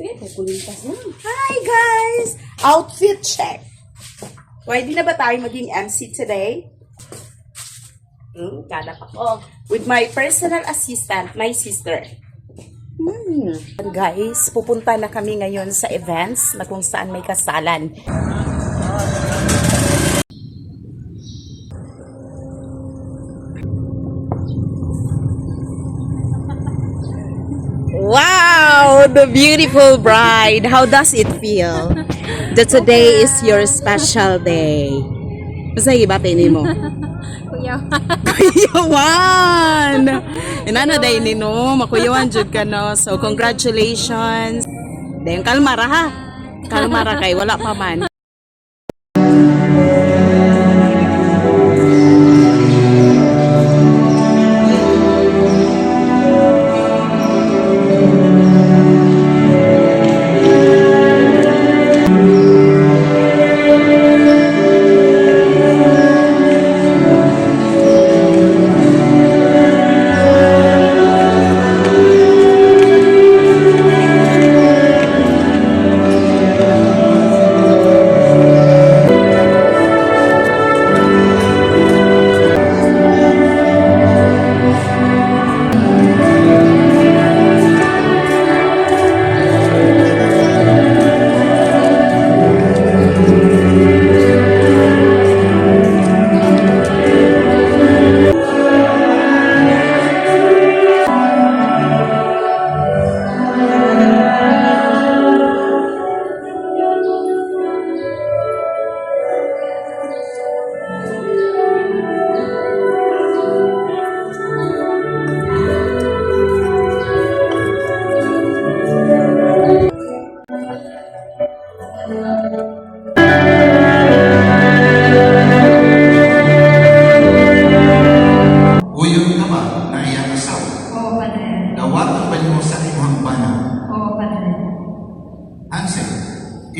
Eh, kukulintas na. Hi guys! Outfit check. Pwede na ba tayo maging MC today? Hmm, kada pa ko. With my personal assistant, my sister. Hmm. Guys, pupunta na kami ngayon sa events na kung saan may kasalan. The beautiful bride. How does it feel? That today is your special day. Basta ibatin mo. Kuya. Kuyawan! Inano day ni no, makuyawan jud ka no. So congratulations. Dayon kalmara ha. Kalmara kay wala pa man.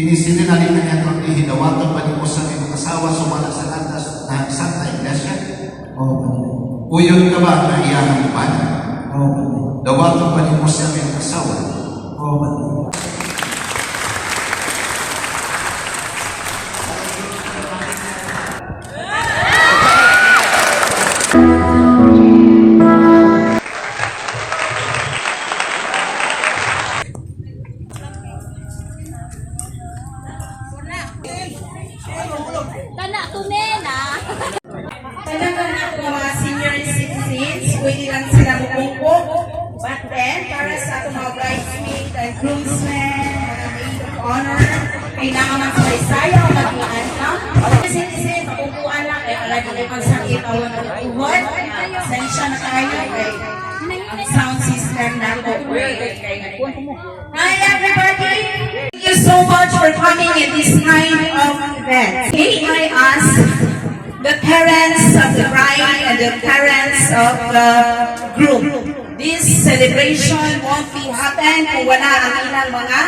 Kinisinilali na niya kung ihidawatan ba niyo sa imong asawa sumala sa landas na Santa Iglesia? Oo, Uyong ka ba na iyang bana? Oo, Dawatan ba niyo sa imong asawa? Oo, Kana, tunen ah. Talagang ako mga senior citizens, pwede lang sila bumungko. But then, para sa ating mga bridesmaids and groomsmen, mga maid of honor, kailangan ng saysaya o mag-ian ka. Mga citizens, upuan lang, kaya palagi kayo magsakit ang mga tuhod. Sensya na tayo, kay ang sound system na po. Hi everybody! So much for coming at this kind of event. May I ask the parents of the bride and the parents of the groom. This celebration won't be happen kung wala ang ilang mga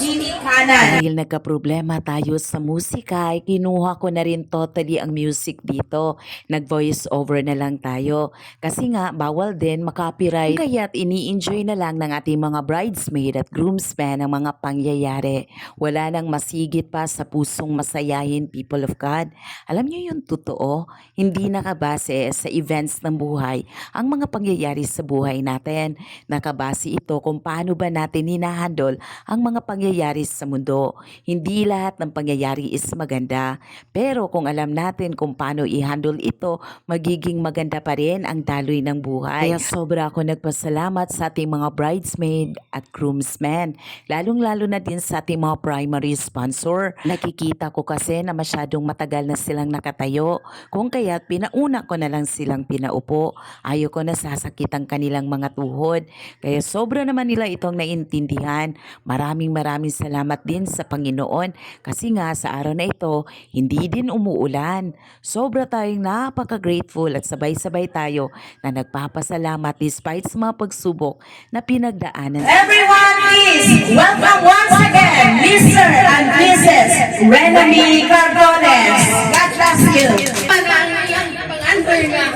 ginikanan. Dahil nagka-problema tayo sa musika, ay kinuha ko na rin totally ang music dito. Nag-voice over na lang tayo. Kasi nga, bawal din makopyright. Kaya't ini-enjoy na lang ng ating mga bridesmaid at groomsmen ang mga pangyayari. Wala nang masigit pa sa pusong masayahin, people of God. Alam niyo yung totoo, hindi nakabase sa events ng buhay ang mga pangyayari sa buhay natin. Nakabase ito kung paano ba natin hinahandle ang mga pangyayari sa mundo. Hindi lahat ng pangyayari is maganda. Pero kung alam natin kung paano i-handle ito, magiging maganda pa rin ang daloy ng buhay. Kaya sobra ako nagpasalamat sa ating mga bridesmaid at groomsmen. Lalong-lalo na din sa ating mga primary sponsor. Nakikita ko kasi na masyadong matagal na silang nakatayo. Kung kaya't pinauna ko na lang silang pinaupo. Ayaw ko na sasakit ang kanilang mga tuhod. Kaya sobra naman nila itong naintindihan. Maraming maraming salamat din sa Panginoon kasi nga sa araw na ito, hindi din umuulan. Sobra tayong napaka-grateful at sabay-sabay tayo na nagpapasalamat despite sa mga pagsubok na pinagdaanan. Everyone please, welcome once again, Mr. and Mrs. Renami Cardones. God bless you. Panangayang pang-andoy nga.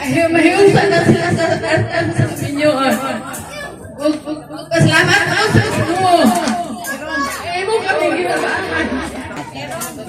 Mahiyo-mahiyo sana sila sa inyo. Salamat ako sa mo. Eh, mo kami ginabaan.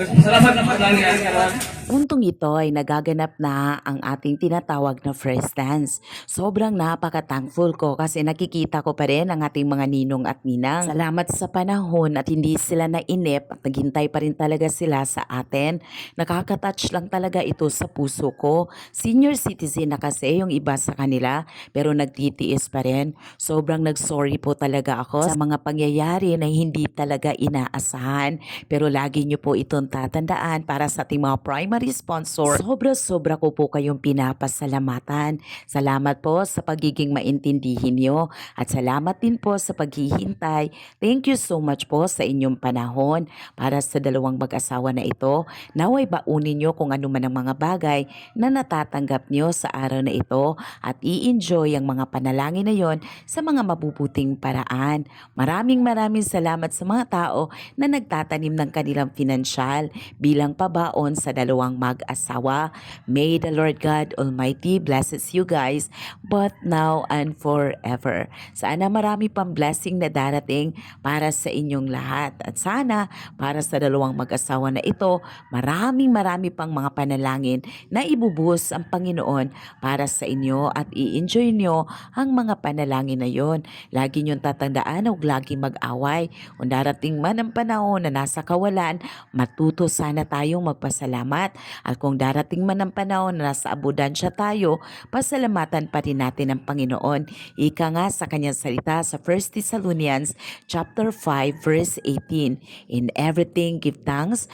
Salamat na paglagi ang karon. Puntong ito ay nagaganap na ang ating tinatawag na first dance. Sobrang napaka-thankful ko kasi nakikita ko pa rin ang ating mga ninong at ninang. Salamat sa panahon at hindi sila nainip at naghintay pa rin talaga sila sa atin. Nakaka-touch lang talaga ito sa puso ko. Senior citizen na kasi yung iba sa kanila pero nagtitiis pa rin. Sobrang nag-sorry po talaga ako sa mga pangyayari na hindi talaga inaasahan. Pero lagi nyo po itong tatandaan para sa ating mga primary sponsor. Sobra-sobra ko po kayong pinapasalamatan. Salamat po sa pagiging maintindihin nyo at salamat din po sa paghihintay. Thank you so much po sa inyong panahon para sa dalawang mag-asawa na ito. Naway baunin nyo kung ano man ang mga bagay na natatanggap nyo sa araw na ito at i-enjoy ang mga panalangin na yon sa mga mabubuting paraan. Maraming maraming salamat sa mga tao na nagtatanim ng kanilang pinansyal bilang pabaon sa dalawang mag-asawa. May the Lord God Almighty blesses you guys both now and forever. Sana marami pang blessing na darating para sa inyong lahat. At sana para sa dalawang mag-asawa na ito, maraming marami pang mga panalangin na ibubuhos ang Panginoon para sa inyo at i-enjoy nyo ang mga panalangin na yon. Lagi niyong tatandaan huwag lagi mag-away. Kung darating man ang panahon na nasa kawalan, matuto sana tayong magpasalamat. At kung darating man ang panahon na nasa abudansya tayo, pasalamatan pa rin natin ang Panginoon. Ika nga sa kanyang salita sa 1 Thessalonians chapter 5 verse 18. In everything give thanks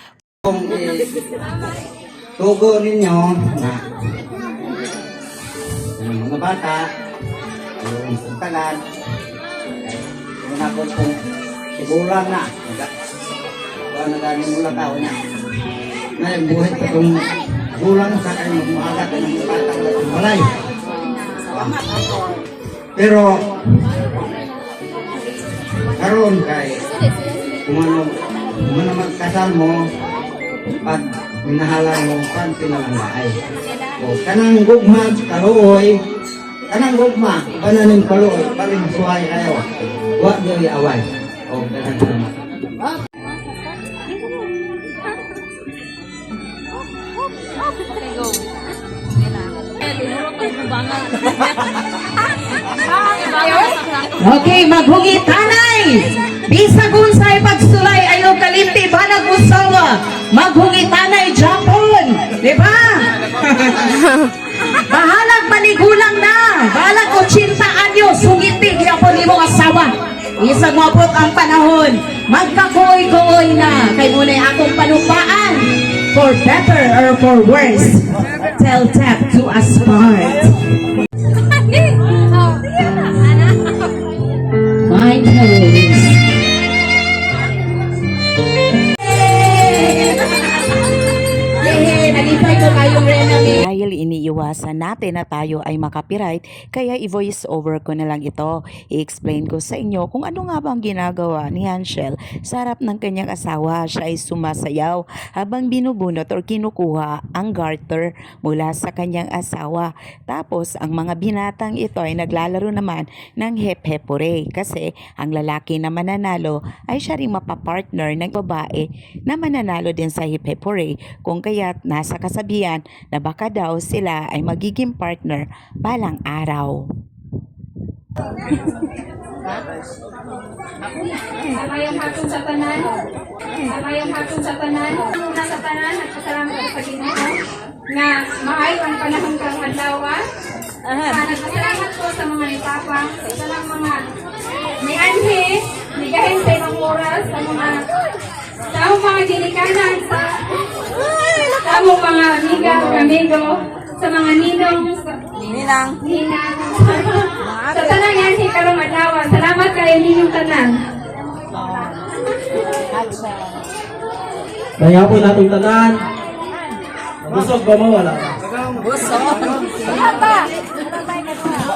Kung eh, tugo ninyo na yung mga bata, yung suntalan, yung ako kung siguran na, kung na galing mula tao na, na buhay ko kung gulang sa kanyang maagat ng malay. Pero, karon kay, kung ano, kung ano magkasal mo, pag minahalan mo kan pinangalay. O kanang gugma kaluoy, kanang gugma kananing kaluoy paring suhay kayo. Wa gyud away. O kanang salamat. Okay, maghugi tanay. Bisag unsay pagsulay ayo kalimti banag usawa. Maghugi tanay Japon, di ba? Bahalag manigulang na. Bahalag 80 anyo sungiti gyapon nimo asawa. Isag mabot ang panahon. Magkakoy-koy na. Kay munay akong panupaan. For better or for worse. Tell tap to us part. Dahil iniiwasan natin na tayo ay makapiright, kaya i-voice over ko na lang ito. I-explain ko sa inyo kung ano nga bang ginagawa ni Hanshel sa harap ng kanyang asawa. Siya ay sumasayaw habang binubunot or kinukuha ang garter mula sa kanyang asawa. Tapos ang mga binatang ito ay naglalaro naman ng hep-hepure kasi ang lalaki na mananalo ay siya rin mapapartner ng babae na mananalo din sa hep-hepure kung kaya't nasa kasabihan na baka daw sila ay magiging partner balang araw. Kayang hapon sa tanan. Kayang hapon sa tanan. Muna sa tanan, nagpasalamat sa Ginoo nga maayo ang panahon kang adlaw. Ah, nagpasalamat ko sa mga nipapang, sa isa lang mga ni Anhe, ni Gahen sa ibang oras, sa mga akong mga ginikanan, sa akong mga amiga, amigo, sa mga ninong, ninang, ninang, sa tanan yan, si Karong Adlaw. Salamat kayo ninyong tanan. Kaya po nating tanan. Busog ba mawala?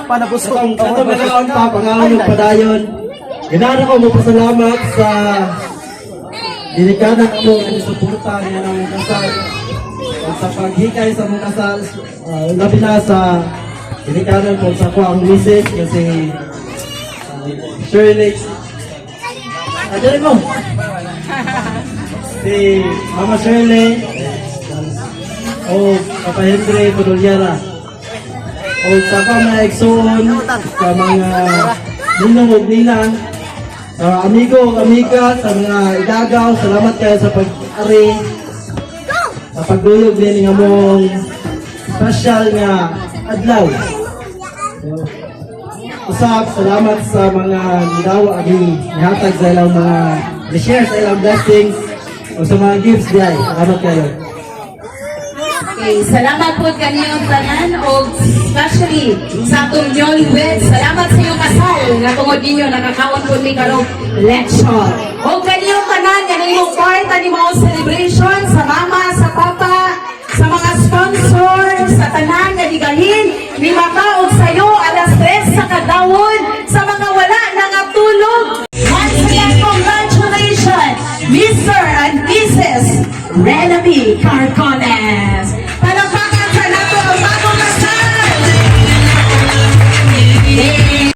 Panabusog. Ang kato pagkaon pa, pangalan yung padayon. Ginara ko mo pasalamat sa dinikanan mo ang suporta niya ng kasal. At sa paghikay sa mga kasal, uh, labi na sa dinikanan mo sa ko ang music kasi uh, Shirley. Ajarin mo. Si Mama Shirley. O Papa Henry Pudulyara. O sa pa mga igsoon, sa mga ninong ug ninang, sa amigo ug amiga, sa mga igagaw, salamat kayo sa pag-ari, sa pagduyog din ng among special nga adlaw. So, Usap, salamat sa mga nidawa agi nihatag sa ilang mga ni-share sa ilang blessings o sa mga gifts diay. Salamat kayo. Okay, salamat po kaninyong tanan o especially sa atong newlyweds. Salamat sa iyong kasal nga tungod ninyo nakakaon po ni karong lecture. O kaninyong tanan nga ninyong part ani mo celebration sa mama, sa papa, sa mga sponsor, sa tanan nga ligahin, ni makaog